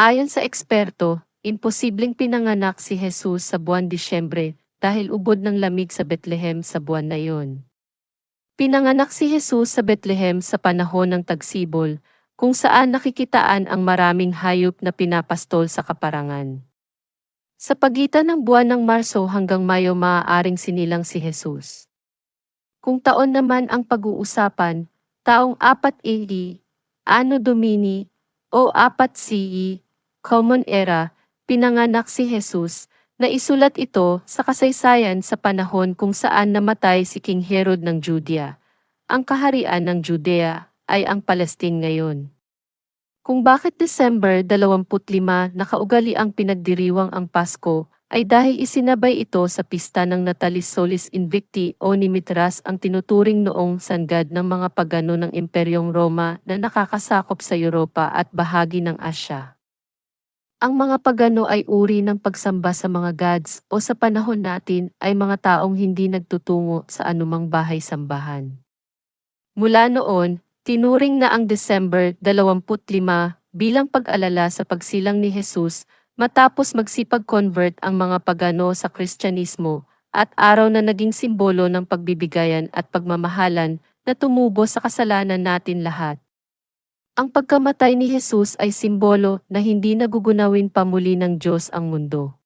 Ayon sa eksperto, imposibleng pinanganak si Jesus sa buwan Disyembre dahil ubod ng lamig sa Bethlehem sa buwan na iyon. Pinanganak si Jesus sa Bethlehem sa panahon ng tagsibol, kung saan nakikitaan ang maraming hayop na pinapastol sa kaparangan. Sa pagitan ng buwan ng Marso hanggang Mayo maaaring sinilang si Jesus. Kung taon naman ang pag-uusapan, taong 4 AD, Anno Domini, o 4 CE, Common Era, pinanganak si Jesus, na isulat ito sa kasaysayan sa panahon kung saan namatay si King Herod ng Judea. Ang kaharian ng Judea ay ang Palestine ngayon. Kung bakit December 25 nakaugali ang pinagdiriwang ang Pasko, ay dahil isinabay ito sa pista ng Natalis Solis Invicti o ni Mitras ang tinuturing noong sanggad ng mga pagano ng Imperyong Roma na nakakasakop sa Europa at bahagi ng Asya. Ang mga pagano ay uri ng pagsamba sa mga gods o sa panahon natin ay mga taong hindi nagtutungo sa anumang bahay-sambahan. Mula noon, tinuring na ang December 25 bilang pag-alala sa pagsilang ni Jesus matapos magsipag-convert ang mga pagano sa Kristyanismo at araw na naging simbolo ng pagbibigayan at pagmamahalan na tumubo sa kasalanan natin lahat. Ang pagkamatay ni Jesus ay simbolo na hindi nagugunawin pa muli ng Diyos ang mundo.